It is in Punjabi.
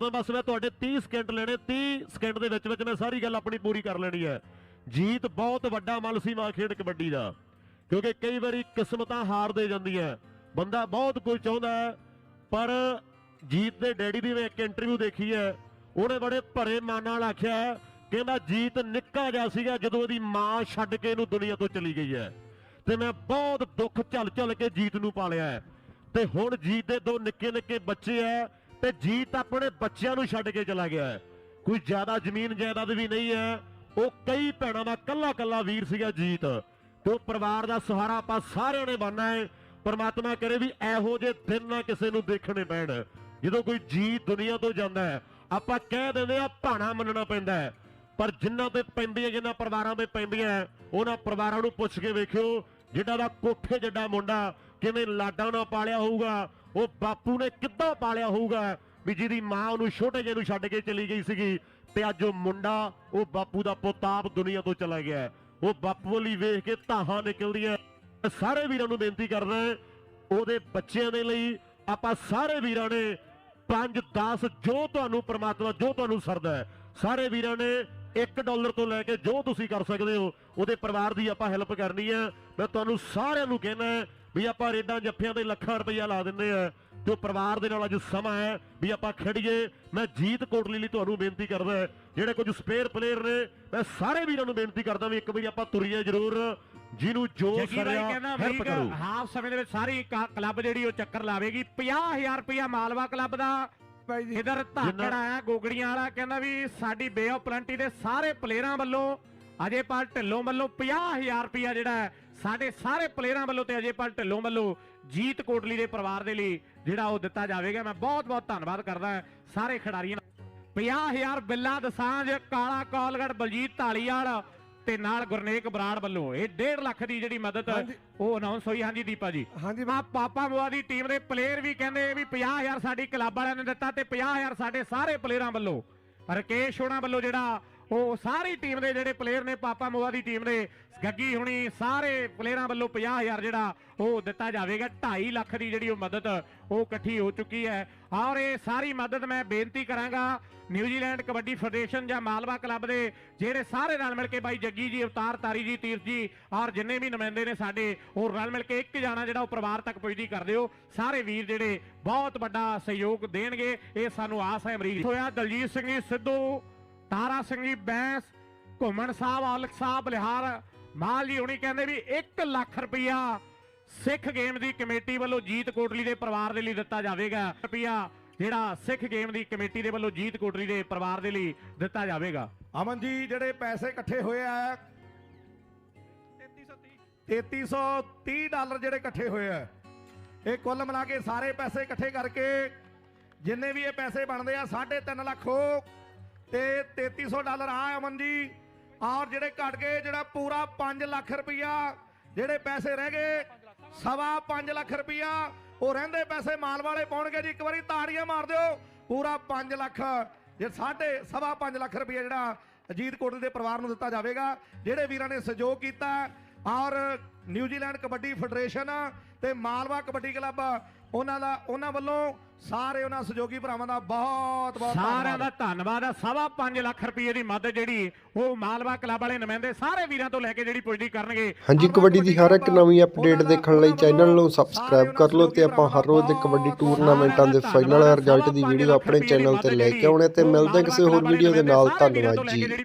ਤਾਂ ਬਸ ਮੈਂ ਤੁਹਾਡੇ 30 ਸਕਿੰਟ ਲੈਣੇ 30 ਸਕਿੰਟ ਦੇ ਵਿੱਚ ਵਿੱਚ ਮੈਂ ਸਾਰੀ ਗੱਲ ਆਪਣੀ ਪੂਰੀ ਕਰ ਲੈਣੀ ਹੈ। ਜੀਤ ਬਹੁਤ ਵੱਡਾ ਮੱਲ ਸੀ ਮਾਂ ਖੇਡ ਕਬੱਡੀ ਦਾ, ਕਿਉਂਕਿ ਕਈ ਵਾਰੀ ਕਿਸਮਤਾਂ ਹਾਰ ਦੇ ਜਾਂਦੀਆਂ ਬੰਦਾ ਬਹੁਤ ਕੁਝ ਚਾਹੁੰਦਾ ਹੈ, ਪਰ ਜੀਤ ਦੇ ਡੈਡੀ ਦੀ ਮੈਂ ਇੱਕ ਇੰਟਰਵਿਊ ਦੇਖੀ ਹੈ। ਉਹਨੇ ਬੜੇ ਭਰੇ ਮਨ ਨਾਲ ਆਖਿਆ ਕਹਿੰਦਾ ਜੀਤ ਨਿੱਕਾ ਜਿਹਾ ਸੀਗਾ ਜਦੋਂ ਉਹਦੀ ਮਾਂ ਛੱਡ ਕੇ ਇਹਨੂੰ ਦੁਨੀਆ ਤੋਂ ਚਲੀ ਗਈ ਹੈ। ਤੇ ਮੈਂ ਬਹੁਤ ਦੁੱਖ ਝੱਲ ਝੱਲ ਕੇ ਜੀਤ ਨੂੰ ਪਾਲਿਆ ਹੈ। ਤੇ ਹੁਣ ਜੀਤ ਦੇ ਦੋ ਨਿੱਕੇ ਨਿੱਕੇ ਬੱਚੇ ਐ ਤੇ ਜੀਤ ਆਪਣੇ ਬੱਚਿਆਂ ਨੂੰ ਛੱਡ ਕੇ ਚਲਾ ਗਿਆ ਹੈ। ਕੋਈ ਜ਼ਿਆਦਾ ਜ਼ਮੀਨ ਜਾਇਦਾਦ ਵੀ ਨਹੀਂ ਹੈ। ਉਹ ਕਈ ਭੈਣਾਂ ਦਾ ਕੱਲਾ ਕੱਲਾ ਵੀਰ ਸੀਗਾ ਜੀਤ। ਤੇ ਉਹ ਪਰਿਵਾਰ ਦਾ ਸਹਾਰਾ ਆਪਾਂ ਸਾਰਿਆਂ ਨੇ ਬਣਨਾ ਹੈ। ਪਰਮਾਤਮਾ ਕਰੇ ਵੀ ਇਹੋ ਜਿਹੇ ਦਿਨ ਨਾ ਕਿਸੇ ਨੂੰ ਦੇਖਣੇ ਪੈਣ। ਜਦੋਂ ਕੋਈ ਜੀਤ ਦੁਨੀਆ ਤੋਂ ਜਾਂਦਾ ਹੈ, ਆਪਾਂ ਕਹਿ ਦਿੰਦੇ ਆ ਭਾਣਾ ਮੰਨਣਾ ਪੈਂਦਾ ਹੈ। ਪਰ ਜਿਨ੍ਹਾਂ ਤੇ ਪੈਂਦੀਆਂ ਜਿਨ੍ਹਾਂ ਪਰਿਵਾਰਾਂ ਤੇ ਪੈਂਦੀਆਂ ਉਹਨਾਂ ਪਰਿਵਾਰਾਂ ਨੂੰ ਪੁੱਛ ਕੇ ਵੇਖਿਓ ਜਿਹੜਾ ਦਾ ਕੋਠੇ ਜੱਡਾ ਮੁੰਡਾ ਕਿਵੇਂ ਲਾਡਾਂ ਨਾਲ ਪਾਲਿਆ ਹੋਊਗਾ ਉਹ ਬਾਪੂ ਨੇ ਕਿੱਦਾਂ ਪਾਲਿਆ ਹੋਊਗਾ ਵੀ ਜਿਹਦੀ ਮਾਂ ਉਹਨੂੰ ਛੋਟੇ ਜਿਹੇ ਨੂੰ ਛੱਡ ਕੇ ਚਲੀ ਗਈ ਸੀਗੀ ਤੇ ਅੱਜ ਉਹ ਮੁੰਡਾ, ਉਹ ਬਾਪੂ ਦਾ ਪੁੱਤ ਆਪ ਦੁਨੀਆ ਤੋਂ ਚਲਾ ਗਿਆ ਉਹ ਬਾਪੂ ਲਈ ਵੇਖ ਕੇ ਧਾਹਾਂ ਨਿਕਲਦੀਆਂ ਸਾਰੇ ਵੀਰਾਂ ਨੂੰ ਬੇਨਤੀ ਕਰਦਾ ਉਹਦੇ ਬੱਚਿਆਂ ਦੇ ਲਈ ਆਪਾਂ ਸਾਰੇ ਵੀਰਾਂ ਨੇ 5 10 ਜੋ ਤੁਹਾਨੂੰ ਪ੍ਰਮਾਤਮਾ, ਜੋ ਤੁਹਾਨੂੰ ਸਰਦਾ ਹੈ, ਸਾਰੇ ਵੀਰਾਂ ਨੇ 1 ਡਾਲਰ ਤੋਂ ਲੈ ਕੇ ਜੋ ਤੁਸੀਂ ਕਰ ਸਕਦੇ ਹੋ, ਉਹਦੇ ਪਰਿਵਾਰ ਦੀ ਆਪਾਂ ਹੈਲਪ ਕਰਨੀ ਹੈ। ਮੈਂ ਤੁਹਾਨੂੰ ਸਾਰਿਆਂ ਨੂੰ ਕਹਿਣਾ ਵੀ ਆਪਾਂ ਰੇਡਾਂ ਜੱਫਿਆਂ ਤੇ ਲੱਖਾਂ ਰੁਪਈਆ ਲਾ ਦਿੰਦੇ ਆ ਜੋ ਪਰਿਵਾਰ ਦੇ ਨਾਲ ਅੱਜ ਸਮਾਂ ਹੈ ਵੀ ਆਪਾਂ ਖੜੀਏ ਮੈਂ ਜੀਤ ਕੋਟਲੀ ਲਈ ਤੁਹਾਨੂੰ ਬੇਨਤੀ ਕਰਦਾ ਜਿਹੜੇ ਕੁਝ ਸਪੇਅਰ ਪਲੇਅਰ ਨੇ ਮੈਂ ਸਾਰੇ ਵੀਰਾਂ ਨੂੰ ਬੇਨਤੀ ਕਰਦਾ ਵੀ ਇੱਕ ਵਾਰੀ ਆਪਾਂ ਤੁਰੀਏ ਜ਼ਰੂਰ। ਜਿਹਨੂੰ ਜੋ ਸਰਿਆ ਕਹਿੰਦਾ ਹੈਲਪ ਕਰੋ। ਹਾਫ ਸਮੇਂ ਦੇ ਵਿੱਚ ਸਾਰੀ ਕਲੱਬ ਜਿਹੜੀ ਉਹ ਚੱਕਰ ਲਾਵੇਗੀ। 50000 ਰੁਪਇਆ ਮਾਲਵਾ ਕਲੱਬ ਦਾ ਇਧਰ ਧਾਕੜ ਆਇਆ ਗੋਗੜੀਆਂ ਵਾਲਾ ਕਹਿੰਦਾ ਵੀ ਸਾਡੀ ਬੇ ਆਫ ਪਲੰਟੀ ਦੇ ਸਾਰੇ ਪਲੇਅਰਾਂ ਵੱਲੋਂ ਅਜੇਪਾਲ ਢਿੱਲੋਂ ਵੱਲੋਂ 50000 ਰੁਪਇਆ ਜਿਹੜਾ ਹੈ ਸਾਡੇ ਸਾਰੇ ਪਲੇਅਰਾਂ ਵੱਲੋਂ ਤੇ ਅਜੇਪਾਲ ਢਿੱਲੋਂ ਵੱਲੋਂ ਜੀਤ ਕੋਟਲੀ ਦੇ ਪਰਿਵਾਰ ਦੇ ਲਈ ਜਿਹੜਾ ਉਹ ਦਿੱਤਾ ਜਾਵੇਗਾ ਮੈਂ ਬਹੁਤ ਬਹੁਤ ਧੰਨਵਾਦ ਕਰਦਾ ਸਾਰੇ ਖਿਡਾਰੀਆਂ ਦਾ। 50000 ਬਿੱਲਾ ਦਸਾਂਝ ਕਾਲਾ ਕੌਲਗੜ ਬਲਜੀਤ ਢਾਲੀਵਾਲ ਤੇ ਨਾਲ ਗੁਰਨੇਕ ਬਰਾੜ ਵੱਲੋਂ। ਇਹ 1.5 ਲੱਖ ਦੀ ਜਿਹੜੀ ਮਦਦ। ਉਹ ਅਨਾਉਂਸ ਹੋਈ। ਹਾਂਜੀ ਦੀਪਾ ਜੀ। ਹਾਂਜੀ। ਆ ਪਾਪਾ ਬੁਆ ਦੀ ਟੀਮ ਦੇ ਪਲੇਅਰ ਵੀ ਕਹਿੰਦੇ ਵੀ 50000 ਸਾਡੀ ਕਲੱਬ ਵਾਲਿਆਂ ਨੇ ਦਿੱਤਾ ਤੇ 50000 ਸਾਡੇ ਸਾਰੇ ਪਲੇਅਰਾਂ ਵੱਲੋਂ। ਰਕੇਸ਼ ਹੋਣਾ ਵੱਲੋਂ ਜਿਹੜਾ ਉਹ ਸਾਰੀ ਟੀਮ ਦੇ ਜਿਹੜੇ ਪਲੇਅਰ ਨੇ, ਪਾਪਾ ਮੋਆ ਦੀ ਟੀਮ ਦੇ, ਗੱਗੀ ਹੁਣੀ ਸਾਰੇ ਪਲੇਅਰਾਂ ਵੱਲੋਂ 50000 ਜਿਹੜਾ ਉਹ ਦਿੱਤਾ ਜਾਵੇਗਾ। 2.5 ਲੱਖ ਦੀ ਜਿਹੜੀ ਉਹ ਮਦਦ ਉਹ ਇਕੱਠੀ ਹੋ ਚੁੱਕੀ ਹੈ। ਔਰ ਇਹ ਸਾਰੀ ਮਦਦ ਮੈਂ ਬੇਨਤੀ ਕਰਾਂਗਾ ਨਿਊਜ਼ੀਲੈਂਡ ਕਬੱਡੀ ਫੈਡਰੇਸ਼ਨ ਜਾਂ ਮਾਲਵਾ ਕਲੱਬ ਦੇ, ਜਿਹੜੇ ਸਾਰੇ ਰਲ ਮਿਲ ਕੇ ਬਾਈ ਜੱਗੀ ਜੀ, ਅਵਤਾਰ ਤਾਰੀ ਜੀ, ਤੀਰਥ ਜੀ, ਔਰ ਜਿੰਨੇ ਵੀ ਨੁਮਾਇੰਦੇ ਨੇ ਸਾਡੇ, ਉਹ ਰਲ ਮਿਲ ਕੇ ਇੱਕ ਜਾਣਾ ਜਿਹੜਾ ਉਹ ਪਰਿਵਾਰ ਤੱਕ ਪੁੱਜਦੀ ਕਰ ਦਿਓ। ਸਾਰੇ ਵੀਰ ਜਿਹੜੇ ਬਹੁਤ ਵੱਡਾ ਸਹਿਯੋਗ ਦੇਣਗੇ, ਇਹ ਸਾਨੂੰ ਆਸ ਹੈ ਅਮਰੀਕ ਹੋਇਆ ਦਲਜੀਤ ਸਿੰਘ ਸਿੱਧੂ ਤਾਰਾ ਸਿੰਘ ਜੀ, ਬੈਂਸ, ਘੁੰਮਣ ਸਾਹਿਬ ਔਲਖ ਸਾਹਿਬ, ਲਿਹਾਰ, ਮਾਲ ਜੀ ਹੁਣੀ ਕਹਿੰਦੇ ਵੀ 1 ਲੱਖ ਰੁਪਇਆ ਸਿੱਖ ਗੇਮ ਦੀ ਕਮੇਟੀ ਵੱਲੋਂ ਜੀਤ ਕੋਟਲੀ ਦੇ ਪਰਿਵਾਰ ਦੇ ਲਈ ਦਿੱਤਾ ਜਾਵੇਗਾ। ਰੁਪਇਆ ਜਿਹੜਾ ਸਿੱਖ ਗੇਮ ਦੀ ਕਮੇਟੀ ਦੇ ਵੱਲੋਂ ਜੀਤ ਕੋਟਲੀ ਦੇ ਪਰਿਵਾਰ ਦੇ ਲਈ ਦਿੱਤਾ ਜਾਵੇਗਾ। ਅਮਨ ਜੀ, ਜਿਹੜੇ ਪੈਸੇ ਇਕੱਠੇ ਹੋਏ ਆ 3330 ਡਾਲਰ ਜਿਹੜੇ ਇਕੱਠੇ ਹੋਏ ਆ, ਇਹ ਕੁੱਲ ਮਿਲਾ ਕੇ ਸਾਰੇ ਪੈਸੇ ਇਕੱਠੇ ਕਰਕੇ ਜਿੰਨੇ ਵੀ ਇਹ ਪੈਸੇ ਬਣਦੇ ਆ 3.5 ਲੱਖ ਹੋ। ਤੇ 3300 ਡਾਲਰ ਆ ਅਮਨ ਜੀ। ਔਰ ਜਿਹੜੇ ਘਟ ਗਏ, ਜਿਹੜਾ ਪੂਰਾ 5 ਲੱਖ ਰੁਪਇਆ ਜਿਹੜੇ ਪੈਸੇ ਰਹਿ ਗਏ, ਸਵਾ 5 ਲੱਖ ਰੁਪਇਆ ਉਹ ਰਹਿੰਦੇ ਪੈਸੇ ਮਾਲ ਵਾਲੇ ਪਾਉਣਗੇ ਜੀ। ਇੱਕ ਵਾਰੀ ਤਾੜੀਆਂ ਮਾਰ ਦਿਓ, ਪੂਰਾ 5 ਲੱਖ। ਜੇ ਸਾਢੇ ਸਵਾ 5 ਲੱਖ ਰੁਪਇਆ ਜਿਹੜਾ ਅਜੀਤ ਕੋਟਲੀ ਦੇ ਪਰਿਵਾਰ ਨੂੰ ਦਿੱਤਾ ਜਾਵੇਗਾ, ਜਿਹੜੇ ਵੀਰਾਂ ਨੇ ਸਹਿਯੋਗ ਕੀਤਾ, ਔਰ ਨਿਊਜ਼ੀਲੈਂਡ ਕਬੱਡੀ ਫੈਡਰੇਸ਼ਨ ਤੇ ਮਾਲਵਾ ਕਬੱਡੀ ਕਲੱਬ ਉਹਨਾਂ ਦਾ ਉਹਨਾਂ ਵੱਲੋਂ ਸਾਰੇ ਉਹਨਾਂ ਸਹਿਯੋਗੀ ਭਰਾਵਾਂ ਦਾ ਬਹੁਤ ਬਹੁਤ ਸਾਰਿਆਂ ਦਾ ਧੰਨਵਾਦ ਆ। ਸਵਾ 5 ਲੱਖ ਰੁਪਏ ਦੀ ਮਦਦ ਜਿਹੜੀ ਉਹ ਮਾਲਵਾ ਕਲੱਬ ਵਾਲੇ ਨੁਮਾਇੰਦੇ ਸਾਰੇ ਵੀਰਾਂ ਤੋਂ ਲੈ ਕੇ ਜਿਹੜੀ ਪੁੱਜਦੀ ਕਰਨਗੇ। ਹਾਂਜੀ ਕਬੱਡੀ ਦੀ ਹਰ ਇੱਕ ਨਵੀਂ ਅਪਡੇਟ ਦੇਖਣ ਲਈ ਚੈਨਲ ਨੂੰ ਸਬਸਕ੍ਰਾਈਬ ਕਰ ਲਓ ਤੇ ਆਪਾਂ ਹਰ ਰੋਜ਼ ਦੇ ਕਬੱਡੀ ਟੂਰਨਾਮੈਂਟਾਂ ਦੇ ਫਾਈਨਲ ਰਿਜ਼ਲਟ ਦੀ ਵੀਡੀਓ ਆਪਣੇ ਚੈਨਲ ਤੇ ਲੈ ਕੇ ਆਉਣੇ ਤੇ ਮਿਲਦੇ ਕਿਸੇ ਹੋਰ ਵੀਡੀਓ ਦੇ ਨਾਲ। ਧੰਨਵਾਦ ਜੀ।